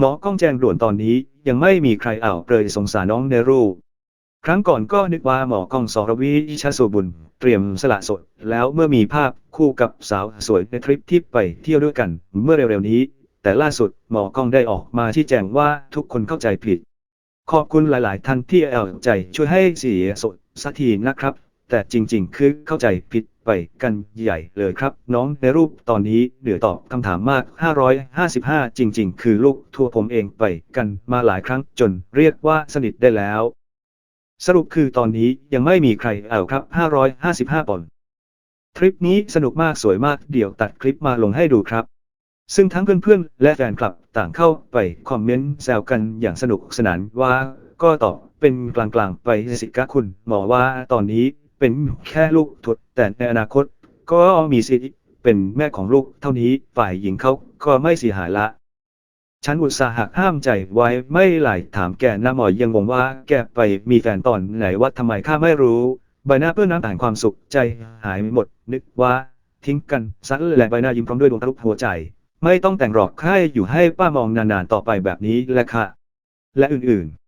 หมอก้องแจ้งด่วนตอนนี้ยังไม่มีใครอ่าวเปรยสงสารน้องในรูปครั้งก่อนก็นึกว่าหมอก้องสรวิชาสุบุญ เตรียมสละสด แล้วเมื่อมีภาพคู่กับสาวสวยในทริปที่ไปเที่ยวด้วยกันเมื่อเร็วๆนี้ แต่ล่าสุดหมอก้องได้ออกมาชี้แจงว่าทุกคนเข้าใจผิด ขอบคุณหลายๆท่านที่เอาใจช่วยให้เสียสดสักทีนะครับ แต่จริง ๆ คือเข้าใจผิดไปกันใหญ่เลยครับ น้องในรูปตอนนี้เหลือตอบคำถามมาก 555 จริง ๆ คือลูกทัวร์ผมเองไปกันมาหลายครั้งจนเรียกว่าสนิทได้แล้ว สรุปคือตอนนี้ยังไม่มีใครเอาครับ 555ปอนด์ทริปนี้สนุกมากสวยมากเดี๋ยวตัดคลิปมาลงให้ดูครับ ซึ่งทั้งเพื่อนๆ และแฟนคลับต่างเข้าไปคอมเมนต์แซวกันอย่างสนุกสนานว่าก็ตอบเป็นกลางๆไปสิกะคุณหมอว่าตอนนี้ เป็นแค่ลูกทดแต่ในอนาคต ก็มีสิทธิ์เป็นแม่ของลูกเท่านี้ฝ่ายหญิงเขาก็ไม่เสียหายละ ฉันอุตส่าห์ห้ามใจไว้ไม่ไหลถามแกนะหมอยังงงว่าแกไปมีแฟนตอนไหนว่าทำไมข้าไม่รู้ใบหน้าเปื้อนน้ำต่างความสุขใจหายหมด นึกว่า ทิ้งกันซันและใบหน้ายิ้มพร้อมด้วยดวงทะลุหัวใจ ไม่ต้องแต่งหรอกแค่อยู่ให้ป้ามองนานๆต่อไปแบบนี้แหละค่ะ และอื่นๆ